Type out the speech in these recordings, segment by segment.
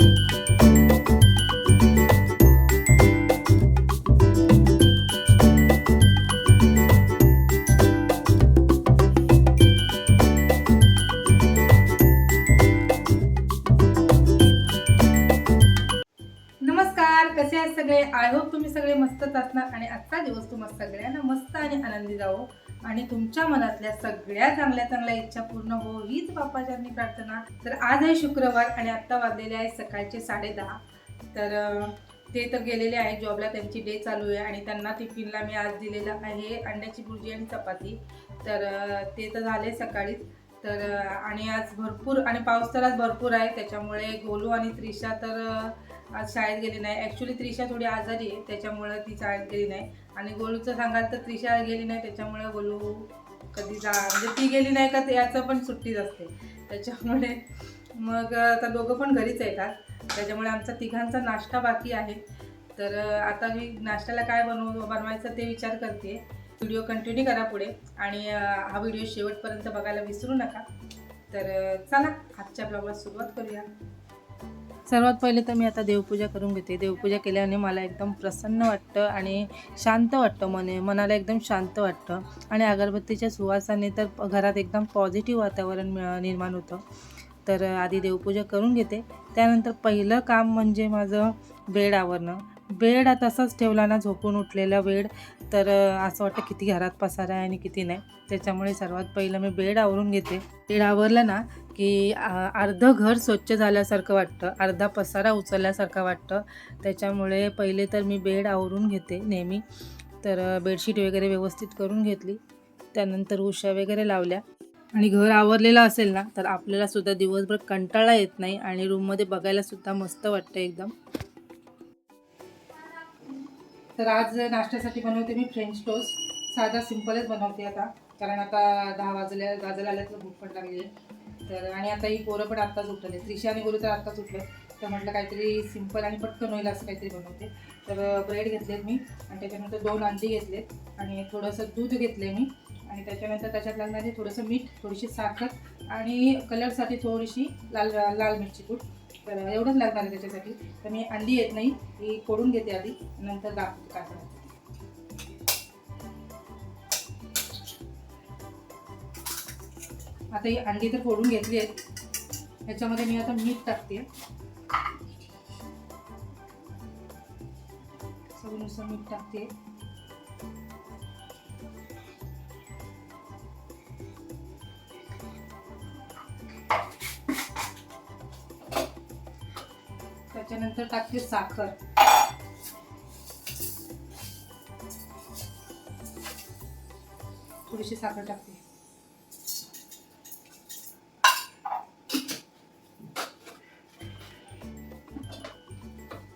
you. आनंदी जावो आणि तुमच्या मनातल्या सगळ्या चांगल्या चांगल्या इच्छा पूर्ण हो हीच बाप्पाच्यांनी प्रार्थना. तर आज आहे शुक्रवार आणि आत्ता वाजलेले आहे सकाळचे साडेदहा. तर ते तर गेलेले आहे जॉबला त्यांची डे चालू आहे आणि त्यांना टिफिनला मी आज दिलेलं आहे अंड्याची भुर्जी आणि चपाती. तर ते तर झाले सकाळीच. तर आणि आज भरपूर आणि पाऊस तर आज भरपूर आहे त्याच्यामुळे गोलू आणि त्रिशा तर आज शाळेत गेली नाही. ॲक्च्युली त्रिशा थोडी आजारी आहे त्याच्यामुळं ती शाळेत गेली नाही. आणि गोलूचं सांगाल तर त्रिशा गेली नाही त्याच्यामुळे गोलू कधी जा म्हणजे ती गेली नाही का याचं पण सुट्टीच असते. त्याच्यामुळे मग आता दोघं पण घरीच येतात त्याच्यामुळे आमचा तिघांचा नाश्ता बाकी आहे. तर आता मी नाश्त्याला काय बनव बनवायचं ते विचार करते. व्हिडिओ कंटिन्यू करा पुढे. आणि हा व्हिडिओ शेवटपर्यंत बघायला विसरू नका. तर चला आजच्या ब्लॉगला सुरुवात करूया. सर्वात पहिले तर मी आता देवपूजा करून घेते. देवपूजा केल्याने मला एकदम प्रसन्न वाटतं आणि शांत वाटतं मने मनाला एकदम शांत वाटतं. आणि अगरबत्तीच्या सुवासाने तर घरात एकदम पॉझिटिव्ह वातावरण निर्माण होतं. तर आधी देवपूजा करून घेते. त्यानंतर पहिलं काम म्हणजे माझं बेड आवरणं. बेड तसाच ठेवला ना झोपून उठलेला बेड तर असं वाटतं किती घरात पसारा आहे आणि किती नाही. त्याच्यामुळे सर्वात पहिलं मी बेड आवरून घेते. बेड आवरलं ना की अर्धं घर स्वच्छ झाल्यासारखं वाटतं. अर्धा पसारा उचलल्यासारखं वाटतं. त्याच्यामुळे पहिले तर मी बेड आवरून घेते नेहमी. तर बेडशीट वगैरे व्यवस्थित करून घेतली. त्यानंतर उशा वगैरे लावल्या. आणि घर आवरलेलं असेल ना तर आपल्याला सुद्धा दिवसभर कंटाळा येत नाही आणि रूममध्ये बघायला सुद्धा मस्त वाटतं एकदम. तर आज नाश्त्यासाठी बनवते मी फ्रेंच टोस्ट साधा सिंपलच बनवते आता. कारण आता दहा वाजल्या गाजर आल्या तर भूक पण लागली आहे. तर आणि आता ही पोरं पण आत्ताच उठले त्रिशा आणि गुरु तर आत्ताच उठले. तर म्हटलं काहीतरी सिंपल आणि पटकन होईल असं काहीतरी बनवते. तर ब्रेड घेतलेत मी. आणि त्याच्यानंतर दोन अंडी घेतलेत. आणि थोडंसं दूध घेतले मी. आणि त्याच्यानंतर त्याच्यात लागणारे थोडंसं मीठ थोडीशी साखर आणि कलरसाठी थोडीशी लाल लाल मिरची पूड तर एवढंच लागणार आहे त्याच्यासाठी. तर मी अंडी येत नाही ही फोडून घेते आधी नंतर दाखवते काय करायचं आता ही अंडी तर फोडून घेतली आहेत. ह्याच्यामध्ये मी आता मीठ टाकते. चवीनुसार मीठ टाकते. टाकते साखर. थोडीशी साखर टाकते.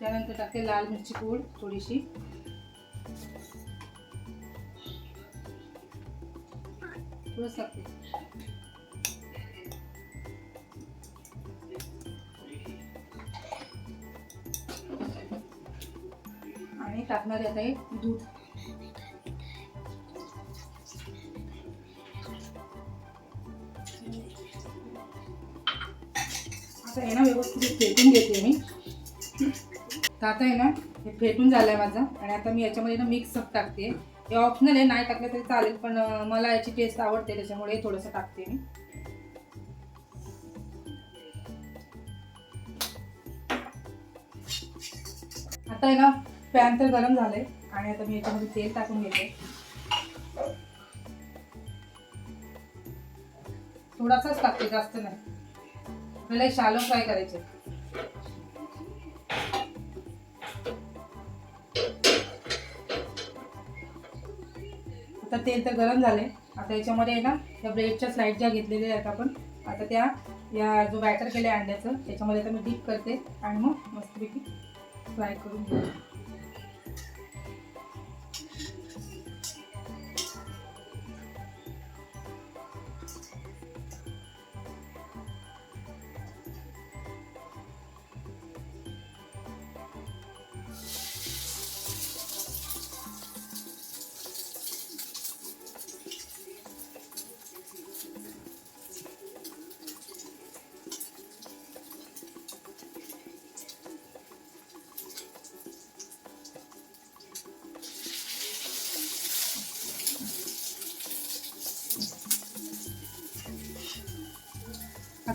त्यानंतर टाकते लाल मिरची पूड थोडीशी. थोडंच टाकणार आता हे दूध. आता हे ना व्यवस्थित फेटून घेते मी. तर आता आहे ना हे फेटून झालं आहे माझं. आणि आता मी याच्यामध्ये ना मिक्स टाकते. हे ऑप्शनल आहे नाही टाकलं तरी चालेल पण मला याची टेस्ट आवडते त्याच्यामुळे थोडंसं टाकते मी. आता आहे ना पॅन तर गरम झालंय. आणि आता मी याच्यामध्ये तेल टाकून घेते. थोडासाच टाकते जास्त नाही. आपल्याला शालो फ्राय करायचे. आता तेल तर गरम झाले आता याच्यामध्ये आहे ना त्या ब्रेडच्या स्लाईड ज्या घेतलेल्या आहेत आपण आता त्या या जो बॅटर केला आहे अंड्याचं त्याच्यामध्ये आता मी डीप करते आणि मग मस्तपैकी फ्राय करून घेते.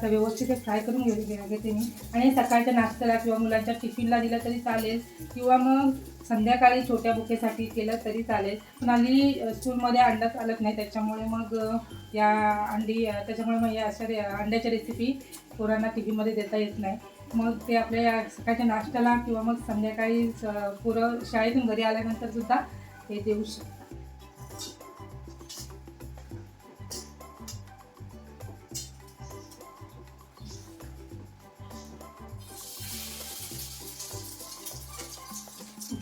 आता व्यवस्थित हे फ्राय करून घेऊ घेते मी आणि सकाळच्या नाश्त्याला किंवा मुलांच्या टिफिनला दिलं तरी चालेल किंवा मग संध्याकाळी छोट्या बुकेसाठी केलं तरी चालेल. पण हल्ली स्कूलमध्ये अंडा चालत नाही त्याच्यामुळे मग या अंडी त्याच्यामुळे मग या अशा रे- अंड्याच्या रेसिपी पोरांना टिफिनमध्ये देता येत नाही. मग ते आपल्या सकाळच्या नाश्त्याला किंवा मग संध्याकाळी स- पोरं शाळेतून घरी आल्यानंतर सुद्धा हे देऊ शकतो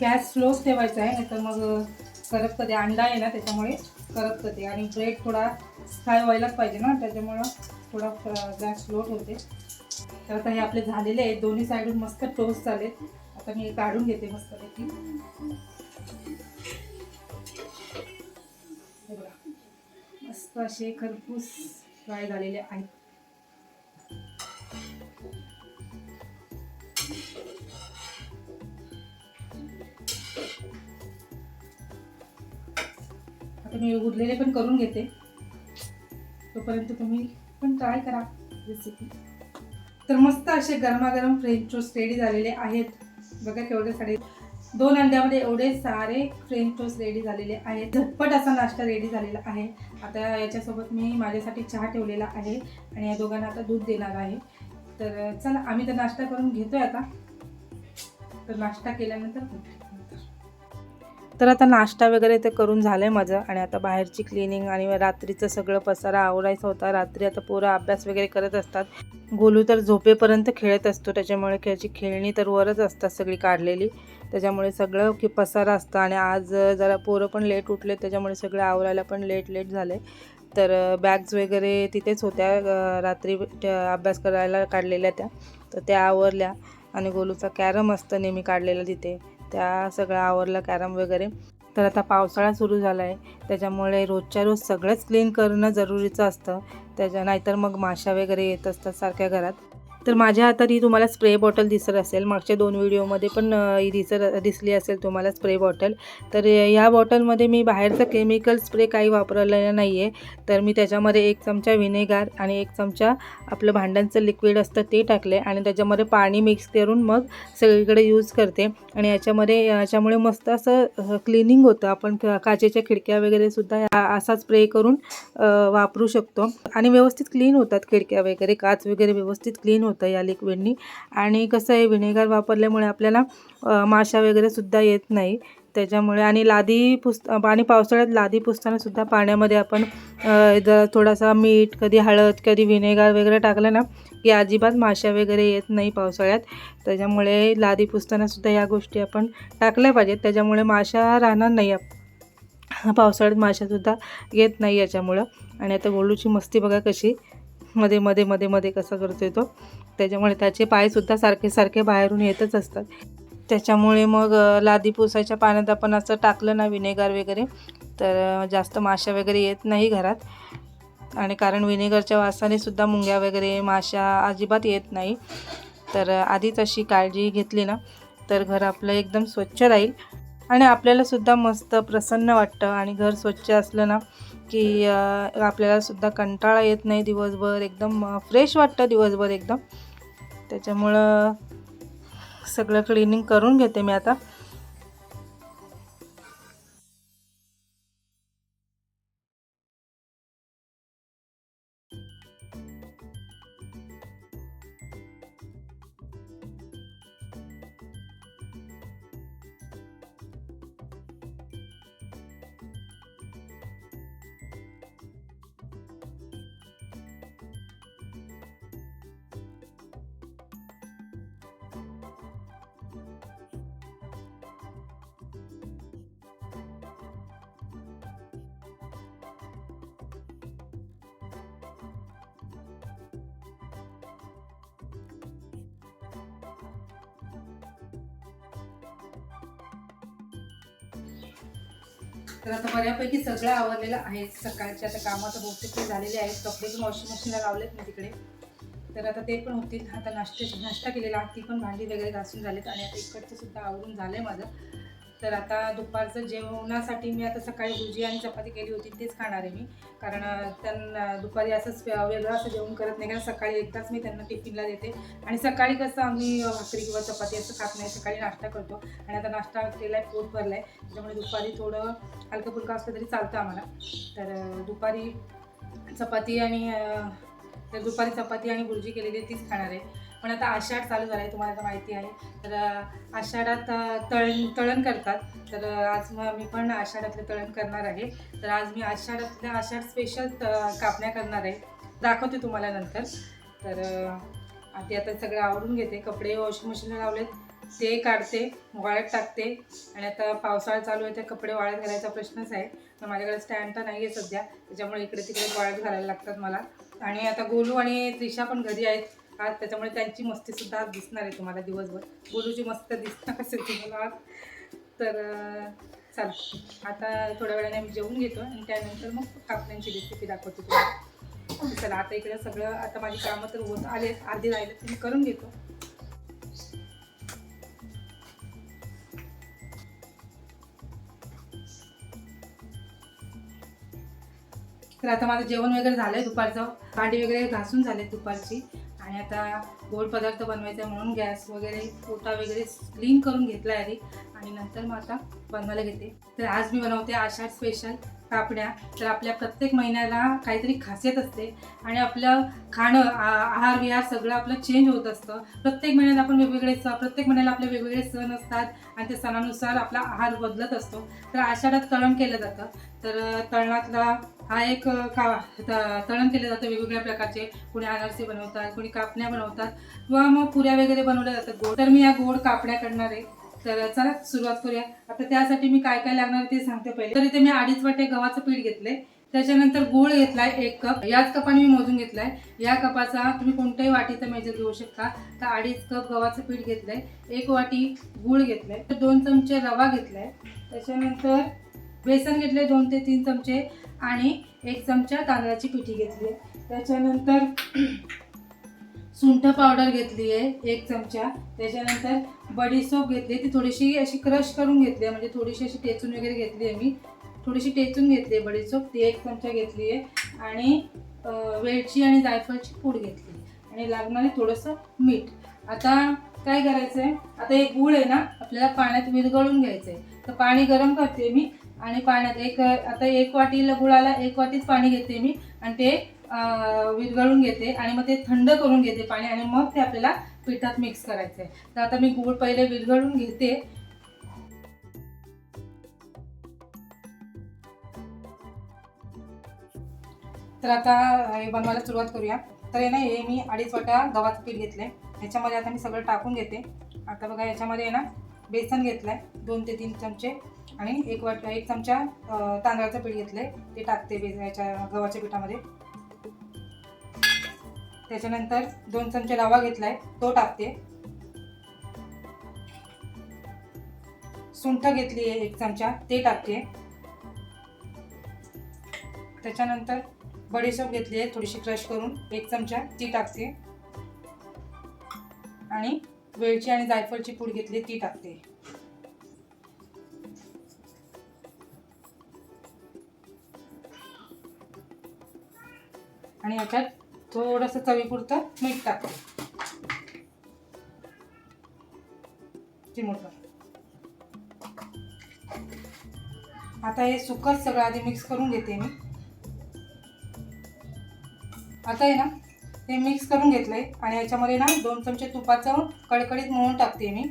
गॅस स्लोच ठेवायचा आहे नाही तर मग करत कधी अंडा आहे ना त्याच्यामुळे करत ते आणि ब्रेड थोडा फ्राय व्हायलाच पाहिजे ना त्याच्यामुळं थोडा गॅस स्लो ठेवते. तर आता हे आपले झालेले आहेत दोन्ही साईडून मस्त टोस्ट झालेत आता मी काढून घेते मस्तपैकी. मस्त असे खरपूस फ्राय झालेले आहेत. तर मी उरलेले पण करून घेते. तोपर्यंत तुम्ही पण ट्राय करा रेसिपी तर मस्त असे गरमागरम फ्रेंच टोस्ट रेडी झालेले आहेत. बघा केवढे साडे दोन अंड्यामध्ये एवढे सारे फ्रेंच टोस्ट रेडी झालेले आहेत. झटपट असा नाश्ता रेडी झालेला आहे. आता याच्यासोबत मी माझ्यासाठी चहा ठेवलेला आहे आणि या दोघांना आता दूध देणार आहे. तर चला आम्ही तर नाश्ता करून घेतोय आता. तर नाश्ता केल्यानंतर तर आता नाश्ता वगैरे ते करून झालं आहे माझं आणि आता बाहेरची क्लिनिंग आणि रात्रीचं सगळं पसारा आवरायचा होता. रात्री आता पोरं अभ्यास वगैरे करत असतात. गोलू तर झोपेपर्यंत खेळत असतो त्याच्यामुळे त्याची खेळणी तर वरच असतात सगळी काढलेली. त्याच्यामुळे सगळं की पसारा असतं आणि आज जरा पोरं पण लेट उठले त्याच्यामुळे सगळं आवरायला पण लेट लेट झाले तर बॅग्स वगैरे तिथेच होत्या रात्री अभ्यास करायला काढलेल्या त्या. तर त्या आवरल्या आणि गोलूचा कॅरम असतं नेहमी काढलेलं तिथे. त्या सगळं आवरलं कॅरम वगैरे. तर आता पावसाळा सुरू झाला आहे त्याच्यामुळे रोजच्या रोज सगळंच क्लीन करणं जरुरीचं असतं. त्याच्या नाहीतर मग माशा वगैरे येत असतात सारख्या घरात. तर माझ्या हातात ही तुम्हाला स्प्रे बॉटल दिसत असेल. मागच्या दोन व्हिडिओमध्ये पण ही दिसत दिसली असेल तुम्हाला स्प्रे बॉटल तर या बॉटलमध्ये मी बाहेरचं केमिकल स्प्रे काही वापरलेलं नाही आहे तर मी त्याच्यामध्ये एक चमचा व्हिनेगार आणि एक चमचा आपलं भांड्यांचं लिक्विड असतं ते टाकले आणि त्याच्यामध्ये पाणी मिक्स करून मग सगळीकडे यूज करते. आणि याच्यामध्ये याच्यामुळे मस्त असं क्लिनिंग होतं. आपण काचेच्या खिडक्या वगैरे सुद्धा असा स्प्रे करून वापरू शकतो. आणि व्यवस्थित क्लीन होतात खिडक्या वगैरे काच वगैरे व्यवस्थित क्लीन होतं या लिक्विडनी आणि कसं आहे व्हिनेगर वापरल्यामुळे आपल्याला माशा वगैरे सुद्धा येत नाही. त्याच्यामुळे आणि लादी पुस आणि पावसाळ्यात लादी पुसतानासुद्धा पाण्यामध्ये आपण जर थोडासा मीठ कधी हळद कधी व्हिनेगर वगैरे टाकलं ना की अजिबात माशा वगैरे येत नाही पावसाळ्यात. त्याच्यामुळे लादी पुसतानासुद्धा या गोष्टी आपण टाकल्या पाहिजेत. त्याच्यामुळे माशा राहणार नाही. पावसाळ्यात माशासुद्धा येत नाही याच्यामुळं. आणि आता गोलूची मस्ती बघा कशी. मध्ये मध्ये मध्ये मध्ये कसा करतोय तो. त्याच्यामुळे त्याचे पायसुद्धा सारखे सारखे बाहेरून येतच असतात. त्याच्यामुळे मग लादी पुसायच्या पाण्यात आपण असं टाकलं ना विनेगर वगैरे तर जास्त माशा वगैरे येत नाही घरात. आणि कारण विनेगरच्या वासाने सुद्धा मुंग्या वगैरे माशा अजिबात येत नाही. तर आधीच अशी काळजी घेतली ना तर घर आपलं एकदम स्वच्छ राहील. आणि आपल्याला सुद्धा मस्त प्रसन्न वाटतं आणि घर स्वच्छ असलं ना की आपल्यालासुद्धा आपल्याला सुद्धा कंटाळा येत नाही दिवसभर. एकदम फ्रेश वाटतं दिवसभर एकदम. त्याच्यामुळं सगळं क्लिनिंग करून घेते मी आता. तर आता बऱ्यापैकी सगळं आवरलेलं आहे. सकाळच्या आता कामात तर बहुतेक ते झालेले आहेत. कपडे पण वॉशिंग मशीनला लावलेत मी तिकडे. तर आता ते पण होतील. आता नाश्ते नाश्ता केलेला. ती पण भांडी वगैरे घासून झालेत आणि आता इकडचं सुद्धा आवरून झालं आहे माझं. तर आता दुपारचं जेवणासाठी मी आता सकाळी भुजी आणि चपाती केली होती तेच खाणार आहे मी. कारण त्यांना दुपारी असंच वेगळं असं जेवण करत नाही कारण सकाळी एकदाच मी त्यांना टिफिनला देते. आणि सकाळी कसं आम्ही भाकरी किंवा चपाती असं खात नाही सकाळी नाश्ता करतो. आणि आता नाश्ता केला आहे पोट भरला आहे त्याच्यामुळे दुपारी थोडं हलकं फुलकं असलं तरी चालतं आम्हाला. तर दुपारी चपाती आणि तर दुपारी चपाती आणि भुर्जी केलेली तीच खाणार आहे. पण आता आषाढ चालू झाला आहे तुम्हाला आता माहिती आहे. तर आषाढात तळ तळण तळण करतात. तर आज मग मी पण आषाढातलं तळण करणार आहे. तर आज मी आषाढातल्या आषाढ स्पेशल कापण्या करणार आहे. दाखवते तुम्हाला नंतर. तर आधी आता सगळं आवरून घेते. कपडे वॉशिंग मशीनला लावलेत. ते काढते वाळत टाकते. आणि आता पावसाळा चालू आहे तर कपडे वाळत घालायचा प्रश्नच आहे. तर माझ्याकडे स्टँड तर नाही आहे सध्या. त्याच्यामुळे इकडे तिकडे वाळत घालायला लागतात मला. आणि आता गोलू आणि त्रिशा पण घरी आहेत. आज त्याच्यामुळे त्यांची मस्तीसुद्धा आज दिसणार आहे तुम्हाला दिवसभर. गोलूची मस्त दिसणार असेल तुम्हाला आज. तर चाल आता थोड्या वेळाने आम्ही जेवून घेतो आणि त्यानंतर मग कापण्यांची रेसिपी दाखवतो तुम्हाला. चला आता इकडे सगळं आता माझी कामं तर होत आले आधी राहिले तुम्ही करून घेतो. तर आता माझं जेवण वगैरे झालंय दुपारचं. भांडी वगैरे घासून झाले दुपारची. आणि आता गोड पदार्थ बनवायचा आहे म्हणून गॅस वगैरे पोटा वगैरे क्लीन करून घेतला आहे आणि नंतर मग आता बनवायला घेते. तर आज मी बनवते आषाढ स्पेशल कापड्या तर आपल्या प्रत्येक महिन्याला काहीतरी खासियत असते. आणि आपलं खाणं आ- आहार विहार सगळं आपलं चेंज होत असतं. प्रत्येक महिन्यात आपण वेगवेगळे सण प्रत्येक महिन्याला आपले वेगवेगळे सण असतात. आणि त्या सणानुसार आपला आहार बदलत असतो. तर आषाढात तळण केलं जातं. तर तळणातला हा एक का त- तळण केलं जातं वेगवेगळ्या प्रकारचे. कोणी अनारसे बनवतात कोणी कापण्या बनवतात. किंवा मग पुऱ्या वगैरे बनवल्या जातात. गोड. तर मी या गोड कापण्या करणार आहे. तर चला सुरुवात करूया. आता त्यासाठी मी काय काय लागणार ते सांगते पहिले. तर इथे मी अडीच वाटे गव्हाचं पीठ घेतलंय. त्याच्यानंतर गूळ घेतलाय एक कप. याच कपाने मी मोजून घेतलाय. या कपाचा तुम्ही कोणत्याही वाटीचा मेजर घेऊ शकता. तर अडीच कप गव्हाचं पीठ घेतलंय. एक वाटी गूळ घेतलाय. तर दोन चमचे रवा घेतलाय. त्याच्यानंतर बेसन घेतले दोन ते तीन चमचे. आणि एक चमचा तांदळाची पिठी घेतली आहे. त्याच्यानंतर सुंठ पावडर घेतली आहे एक चमचा. त्याच्यानंतर बडीसोप घेतली ती थोडीशी अशी क्रश करून घेतली आहे. म्हणजे थोडीशी अशी टेचून वगैरे घेतली आहे मी. थोडीशी टेचून घेतली आहे बडीसोप ती एक चमचा घेतली आहे. आणि वेलची आणि जायफळची पूड घेतली आणि लागणारे थोडंसं मीठ. आता काय करायचं आहे आता एक गूळ आहे ना आपल्याला पाण्यात विरघळून घ्यायचं आहे तर पाणी गरम करते मी. आणि पाण्यात एक आता एक वाटीला गुळाला एक वाटीच पाणी घेते मी आणि ते विरघळून घेते आणि मग ते थंड करून घेते पाणी आणि मग ते आपल्याला पिठात मिक्स करायचं आहे तर आता मी गूळ पहिले विरघळून घेते. तर आता हे बनवायला सुरुवात करूया. तर हे ना हे मी अडीच वाटा गव्हाचं पीठ घेतलंय. ह्याच्यामध्ये आता मी सगळं टाकून घेते. आता बघा याच्यामध्ये आहे ना बेसन घेतलंय. दोन ते तीन चमचे आणि एक वाट एक चमचा तांदळाचं पीठ घेतलंय. ते टाकते याच्या गव्हाच्या पिठामध्ये. त्याच्यानंतर दोन चमचे रवा घेतलाय तो टाकते. सुंठ घेतली आहे एक चमचा ते टाकते. त्याच्यानंतर बडीशोप घेतली आहे थोडीशी क्रश करून एक चमचा ती टाकते. आणि वेलची आणि जायफळची पूड घेतली ती टाकते. आणि याच्यात थोडंसं चवीपुरतं मीठ टाकते. चिमूटभर आता हे सुकच सगळं आधी मिक्स करून घेते मी. आता आहे ना ते मिक्स करून घेतलंय आणि याच्यामध्ये ना दोन चमचे तुपाचं कडकडीत म्हणून टाकते मी.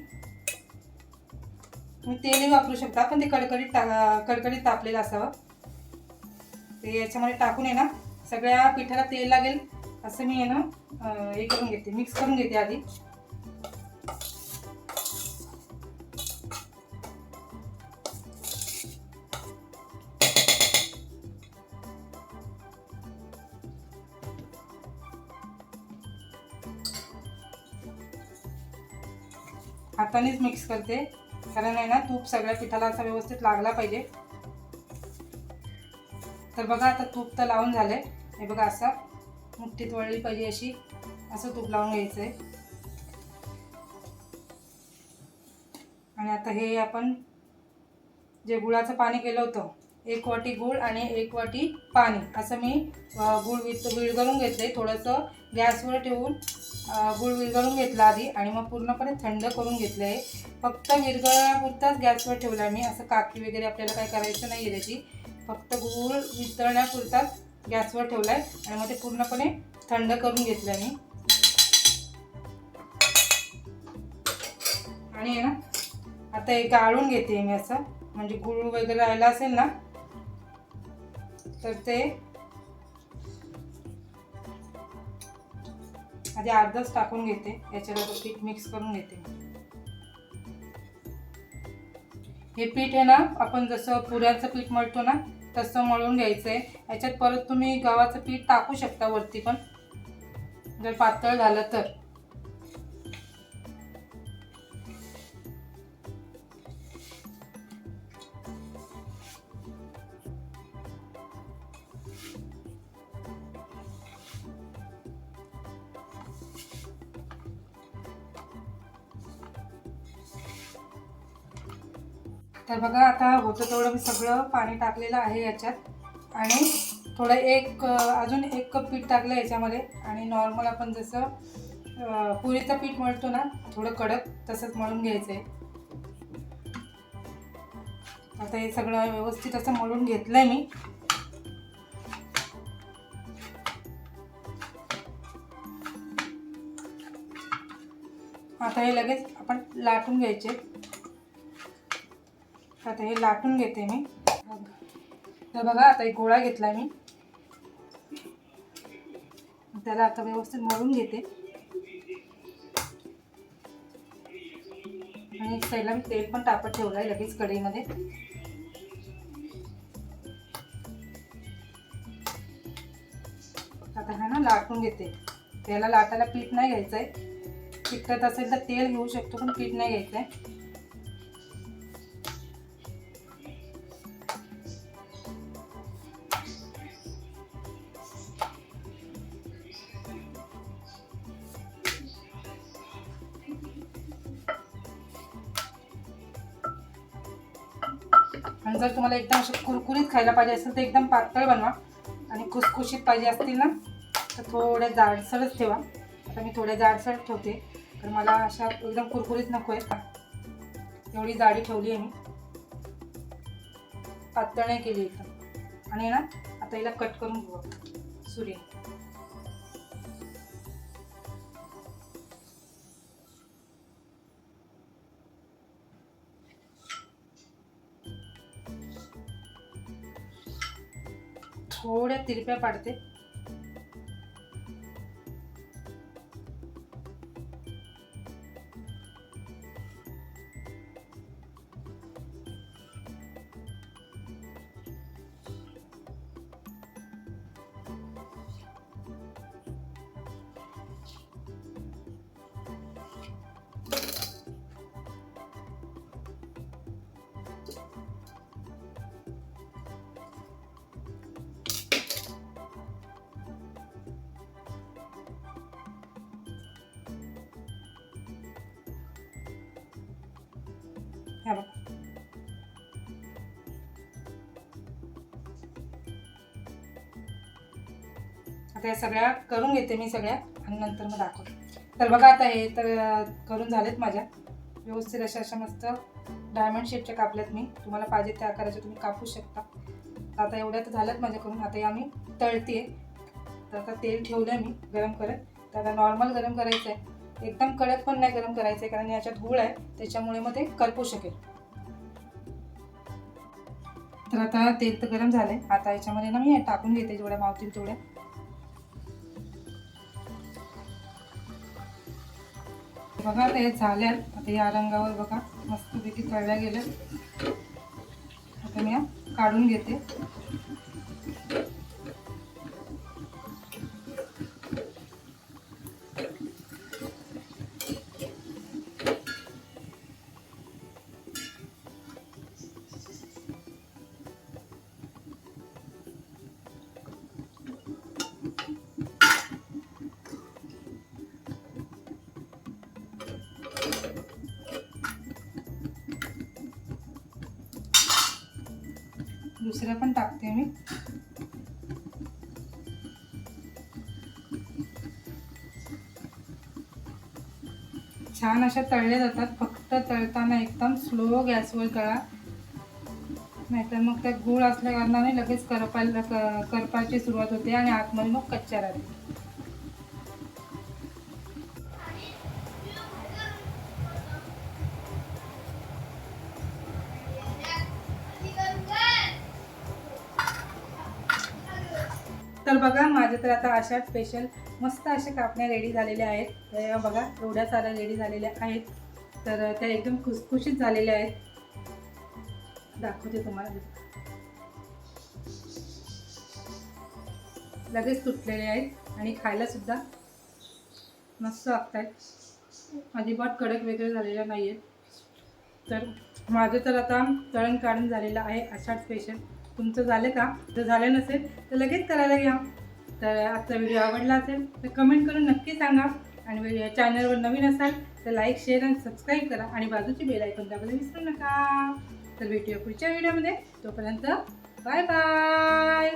तुम्ही तेलही वापरू शकता पण ते कडकडीत टा कडकडीत तापलेलं असावं. ते याच्यामध्ये टाकून आहे ना सगळ्या पिठाला तेल लागेल. असं मी आहे ना हे करून घेते मिक्स करून घेते आधी. हातानेच मिक्स करते. कारण आहे ना तूप सगळ्या पिठाला असा व्यवस्थित लागला पाहिजे. तर बघा आता तूप तर लावून झालंय. हे बघा असा मुठ्ठीत वळली पाहिजे अशी असं तूप लावून घ्यायचं आहे आणि आता हे आपण जे गुळाचं पाणी केलं होतं एक वाटी गूळ आणि एक वाटी पाणी असं मी गूळ वित घेतलं आहे थोडंसं गॅसवर ठेवून गूळ विरघळून घेतला आधी आणि मग पूर्णपणे थंड करून घेतलं आहे फक्त विरघळण्यापुरताच गॅसवर ठेवला मी. असं काकी वगैरे आपल्याला काय करायचं नाही आहे त्याची. फक्त गूळ वितळण्यापुरताच गॅसवर ठेवला आहे आणि मग ते पूर्णपणे थंड करून घेतलं मी. आणि ना आता हे गाळून घेते मी असं. म्हणजे गुळ वगैरे राहिला असेल ना तर ते आधी अर्धच टाकून घेते. याच्याला पीठ मिक्स करून घेते. हे पीठ आहे ना आपण जसं पुऱ्याचं पीठ मळतो ना तसं मळून घ्यायचं आहे याच्यात परत तुम्ही गव्हाचं पीठ टाकू शकता वरती पण. जर पातळ झालं तर. तर बघा आता होतं तेवढं मी सगळं पाणी टाकलेलं आहे याच्यात. आणि थोडं एक अजून एक कप पीठ टाकलं याच्यामध्ये. आणि नॉर्मल आपण जसं पुरीचं पीठ मळतो ना थोडं कडक तसंच मळून घ्यायचं आहे आता हे सगळं व्यवस्थित असं मळून घेतलं आहे मी. आता हे लगेच आपण लाटून घ्यायचे. आता हे लाटून घेते मी. तर बघा आता एक गोळा घेतला मी. त्याला आता व्यवस्थित मळून घेते. आणि एक मी तेल पण तापत ठेवलं आहे लगेच कढईमध्ये. आता हा ना लाटून घेते. त्याला लाटायला पीठ नाही घ्यायचं आहे पिठत असेल तर तेल घेऊ शकतो पण पीठ नाही घ्यायचं आहे जर तुम्हाला एकदम असे कुरकुरीत खायला पाहिजे असेल तर एकदम पातळ बनवा. आणि खुसखुशीत पाहिजे असतील ना तर थोड्या जाडसरच ठेवा. आता मी थोड्या जाडसर ठेवते. तर मला अशा एकदम कुरकुरीत नको आहेत. एवढी जाडी ठेवली आहे मी. पातळ नाही केली एकदम आणि ना आता हिला कट करून घेऊ. सूर्य थोड्या तिरप्या पाडते ह्या आता या सगळ्या करून घेते मी सगळ्या आणि नंतर मग दाखवते. तर बघा आता हे तर करून झालेत माझ्या. व्यवस्थित अशा अशा मस्त डायमंड शेपच्या कापल्यात मी. तुम्हाला पाहिजे त्या आकाराच्या तुम्ही कापू शकता. आता एवढ्या तर झाल्यात माझ्याकडून आता या मी तळते तर आता तेल ठेवलं मी गरम करत. तर आता नॉर्मल गरम करायचं आहे एकदम कडक पण नाही गरम करायचं आहे कारण याच्यात धूळ आहे त्याच्यामुळे मग ते करपू शकेल. तर आता तेल तर गरम झालंय. आता याच्यामध्ये ना मी टाकून घेते जेवढ्या मावतील तेवढ्या. बघा आता हे आता या रंगावर बघा मस्तपैकी तळल्या गेल्या आता मी या काढून घेते. दुसऱ्या पण टाकते मी. छान अशा तळल्या जातात. फक्त तळताना एकदम स्लो गॅसवर तळा नाहीतर मग त्या गूळ असल्या कारणाने लगेच करपायला करपायची सुरुवात होते आणि आतमध्ये मग कच्च्या राहते. आता अशा स्पेशल मस्त अशा कापण्या रेडी झालेल्या आहेत. बघा एवढ्या साऱ्या रेडी झालेल्या आहेत. तर त्या एकदम खुसखुशीत झालेल्या आहेत. दाखवते तुम्हाला. लगेच तुटलेले आहेत आणि खायला सुद्धा मस्त लागतात अजिबात कडक वगैरे झालेल्या नाही आहेत तर माझं तर आता तळण काढून झालेलं आहे. आषाढ स्पेशल तुमचं झालं का? जर झालं नसेल तर लगेच करायला घ्या तर आजचा व्हिडिओ आवडला असेल तर कमेंट करून नक्की सांगा. आणि व्हिडिओ चॅनलवर नवीन असाल तर लाईक शेअर आणि सबस्क्राईब करा. आणि बाजूची बेल ऐकून दाबायला विसरू नका. तर भेटूया पुढच्या व्हिडिओमध्ये तोपर्यंत बाय बाय